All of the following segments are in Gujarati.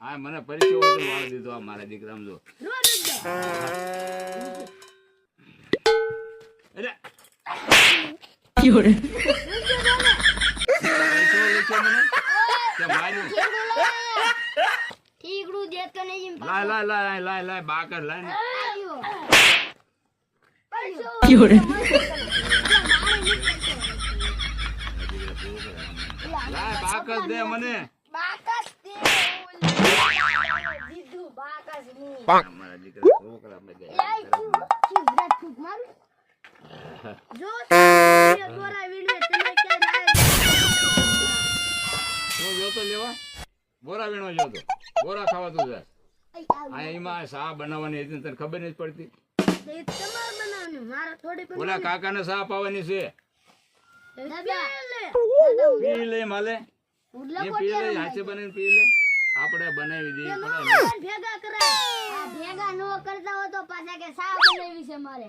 હા, મને પરિચય હોય વાળ દીધો આ મારા દીકરા જો. લાય લાય લાય લાય લાય બાકર લાય ને. લાય મને. મારા દીકરા છોકરા મેં તું જો દોરા વીડિયો તમે કે લેવા બોરા વીણવા જોતો બોરા ખાવા તો જાય આ એમાં સા બનાવવાની હતી ને તને ખબર નથી પડતી એ તમાર બનાવવાનું મારા થોડી પણ ઓલા કાકાને શા પાવાની છે. પી લે માલે. એ પી લે હાથે બનાવીને પી લે. આપણે બનાવી દઈએ પડે ભેગા કરાય. આ ભેગા નો કરતા હો તો પાછા કે સા બનાવી છે મારે.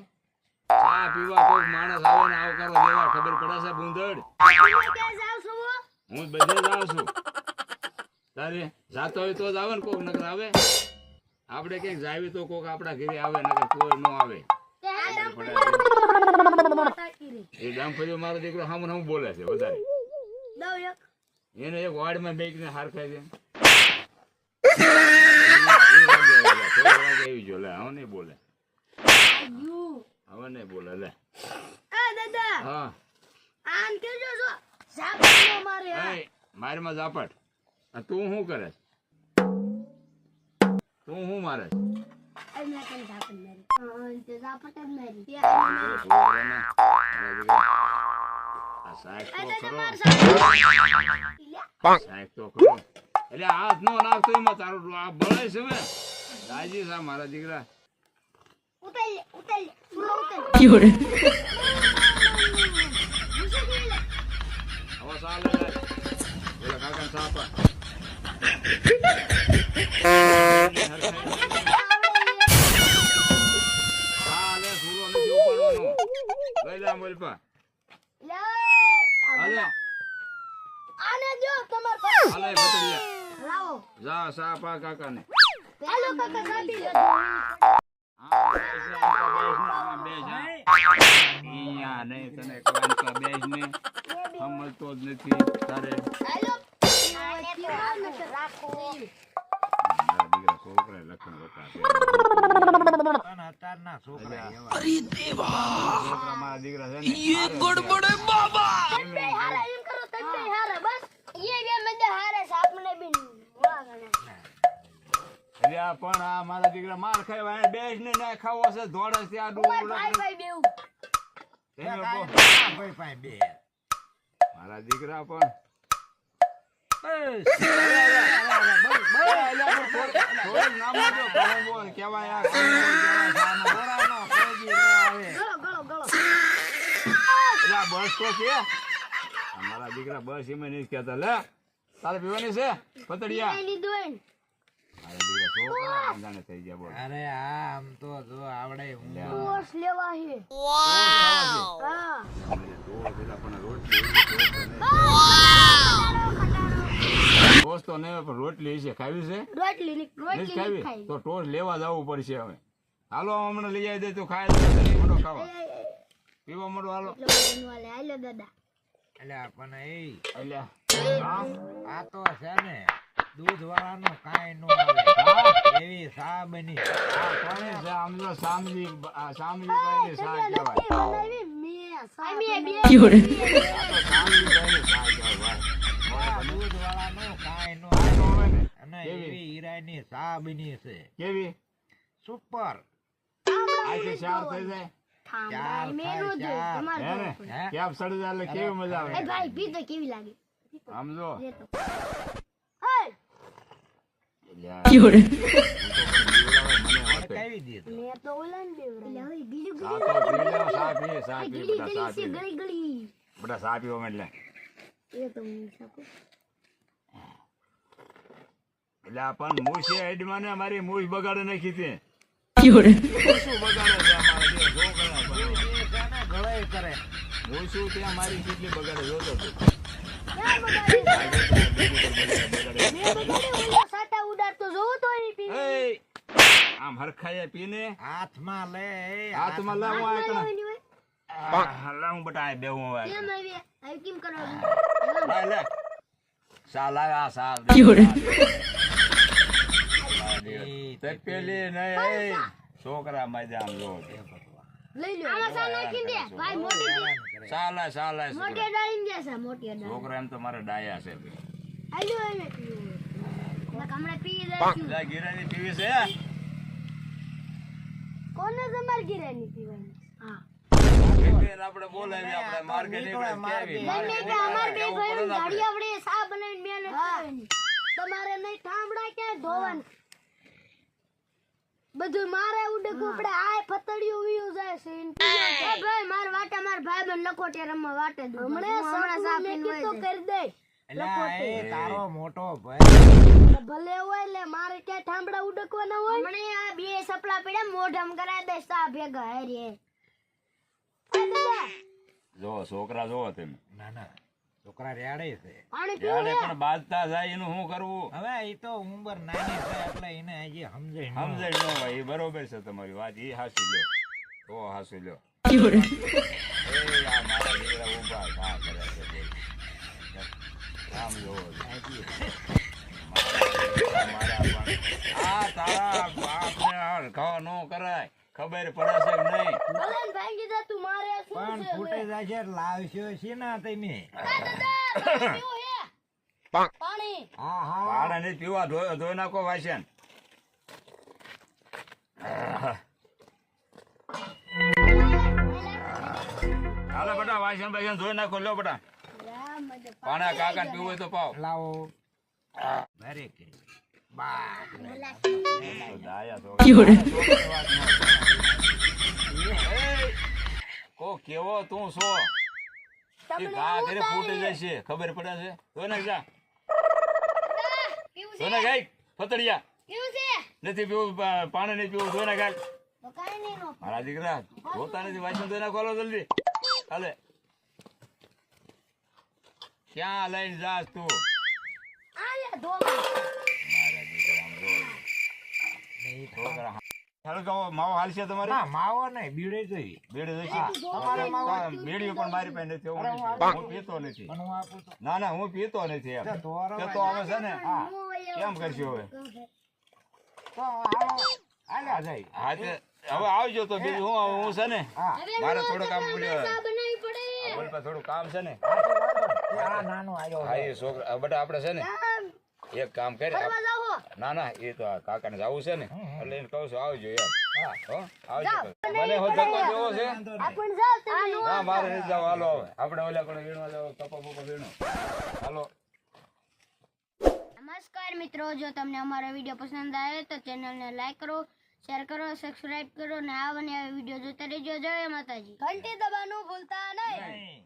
સા પીવા કોઈ માણસ આવે ને આવ કરો દેવા ખબર પડે છે ભૂંદડ જાવ છો હું? બધે જાઉં છું. તારે જાતો હોય તો જ આવે ને કોક નકર આવે. આપણે ક્યાંક જાવી તો કોક આપણા ઘરે આવે નકર કોઈ ન આવે. એ ડામફળીઓ મારો દીકરો સામે હામું બોલે છે વધારે. એને એક વાડમાં બેકને હાર ખાય છે એ રાગે થોડો જો લે હવે નહીં બોલે. હવે નહીં બોલે લે. દાદા. હા. આમ કેજો છો. ઝાપટ મારે મારમાં ઝાપટ. તું શું કરે તું શું મારે જ. એટલે હાથ નો નાખતો એમાં તારું આ બળે છે રાજી સા મારા દીકરા ઉતલ ઉતલ ઉતાર લે સુલો ઉતાર લે. મુસી લે હવે ચાલે લે. કાકા આપા. ચાલે, સૂરો નથી લઈ લે મોલપા. લે હાલે, આને જો તમાર પાસે હાલે પતડીયા. લાવો જા સા કાકાને હાલો કાકા સાબી લે હા, બેસ ને, આમ તો બેસ ને, આમ બેસ, હા. અહીંયા નહીં, તને કોઈ આમ તો બેસ ને. સમજતો જ નથી તારે હાલો આને તો રાખો મારા દીકરા છોકરાએ લખણ બતાવે. પણ અત્યારના છોકરા એવા. છોકરા મારા દીકરા છે એટલે પણ આ મારા દીકરા માર ખાય વાય બેસ ને ના ખાવો છે ધોળે છે આ ડુંગળ ભાઈ ભાઈ બેઉ ભાઈ બે. મારા દીકરા પણ બસ. તો છે આ મારા દીકરા બસ એમાં નહીં કેતા લે તારે પીવાની છે પતડિયા છોકરા અંજાણે થઈ ગયા બોલ અરે આ આમ તો જો આવડે હું. કોર્સ લેવા હે. વાવ હા. ટોસ તો નહીં પણ રોટલી છે ખાવી છે? રોટલી રોટલી ખાવી? તો ટોસ લેવા જવું પડશે હવે. હાલો હમણાં લઈ આવી દે તું ખાય તને મોટો ખાવા. પીવા મોટો હાલો. હાલો દાદા. એટલે આપણને એ એટલે આ તો છે ને. દૂધ વાળાનો કાંઈ નો આવે એવી સા બની આ કોને છે? આમ જો સામજી આ સામજીભાઈની કહેવાય. દૂધ વાળાનું કાંઈ નો ભાઈ આવે અને એવી હીરાની સા બની છે. કેવી? સુપર. ચાર થઈ જાય? કેવી મજા આવે? ભાઈ પી કેવી લાગે. આમ બધા ગીલી સા છે પીએ. ગળી ગળી બધા સા પીવા એટલે તો એટલે પણ મૂછ હેડમાં ને મારી મૂછ બગાડે નાખી હતી મૂછું બગાડે છે. અમારા કરે મૂછું ત્યાં મારી કેટલી બગાડે? જોતો તું ક્યાં બગાડી આ જોતો, બીજું તો બગાડે, બગાડે. એ બગાડે ઓલો સાટા ઉડાડતો જોવું તો એ પીવે એય, હરખાઈએ પીને? હાથમાં લે હાથમાં લે હું આ હાથમાં કણા. લેવાની હોય. આ, લે હું બટા આ બેહું હવે. કેમ આવી આવી કેમ કરવાનું લે, લે. સાલ આવે આ સાલ. તે પેલી નહીં છોકરા મજા આમ જો લઈ લો આમાં સા નાખી દે. ભાઈ મોટી હેરાન કરે. ચાલે ચાલે મોટી છોકરા. ડાળી દે છે મોટી ડાળી છોકરા એમ તો મારે ડાયા છે. આલ્યો એને પીવું. નક પી લે, ગિરાની પીવી છે? કોને તમાર ગિરાની પીવાની. હા. બેન આપણે બોલાવી આપણે માર્કેટ કેવી? નહીં કે અમાર બે ભાઈ કેવું પડે ને ગાડી આપણે સા બનાવીને બેન કરવાની તમારે નહીં ઠામડા ક્યાં ધોવાનું? બધું મારે ઉડકવું પડે આય ફતડિયું વીયું જાય છે. એ ભાઈ માર વાટે માર ભાઈ બન લખોટિયા રમવા વાટે દઉં. હમણે હમણાં સા પીને તો કરી દે. એલા, તારો મોટો ભાઈ. ભલે હોય લે મારે ક્યાં ઠામડા ઉડકવાના હોય? હમણે બે સપલા પડ્યા મોઢમ કરાય દે સા ભેગા હેરી જો છોકરા જો તમે. ના ના. છોકરા રેડે છે. પાણી ત્યારે પણ બાજતા જાય એનું શું કરવું? હવે એ તો ઉંમર નાની છે એટલે એને હજી સમજે સમજે સમજાય ન હોય એ બરોબર છે તમારી વાત એ હાસી લ્યો. તો હાસી લ્યો. એ આ ઊભા ઘા કરે છે છો. ન કરાય. ખબર પડે છે કે નહીં? ભલે ભાંગી જા તું મારે શું પણ ફૂટે જાય છે લાવશો છે ના તમે? પાણી હા હા. પાણી. પીવા ધોઈ ધોઈ નાખો વાસણ. હાલો બેટા વાસણ બાસણ ધોઈ નાખો લો બેટા. પાણા કાકા પીવું હોય તો પાવ. લાવો. ભરે કે બા દાયા તો એ, કો કેવો તું? છો એ ઘા ઘરે ફૂટી જશે ખબર પડે છે નાખ જા પીવું ગાય ફતડિયા નથી પીવું પાણી નહીં પીવું ધોઈ નાખ કાઈ નહીં નો મારા દીકરા જોતા નથી વાસણ ધોઈ નાખો હાલો જલ્દી હાલે ક્યાં લઈને જાસ તું આયા ધો મારા દીકરા આમ જો. નહીં તો. માવો હાલશે તમારે? ના માવો નહીં બીડે જોઈ. બેડી જશે તમારે માવો બેડીઓ પણ મારી પાસે નથી હું પીતો નથી. ના ના હું પીતો નથી એમ. તો હવે છે ને? હા. કેમ કરશું હવે? હવે આવજો તો બીજું હું હું છે ને? હા. મારે થોડું કામ ભૂલ્યો. સા બનાવી પડે. બોલ પર થોડું કામ છે ને? છોકરા બટા આપડે છે ને? એક કામ કરે ના ના એ તો આ કાકાને જવું છે ને એટલે એને કહું છું આવજો એમ. હા હો આવજો તો. મને ધક્કો જેવો છે. વાંધો નહીં. આપણ જાવ તમે. ના મારે નથી જવું. હાલો હવે. આપણે ઓલા પણ વીણવા જાવ કપા બપા વીણો. હાલો. નમસ્કાર મિત્રો જો તમને અમારો વીડિયો પસંદ આવે તો ચેનલને લાઈક કરો શેર કરો સબસ્ક્રાઇબ કરો ને આવા ને વીડિયો જોતા રહેજો. જય માતાજી. ઘંટી દબાવવાનું ભૂલતા નહીં.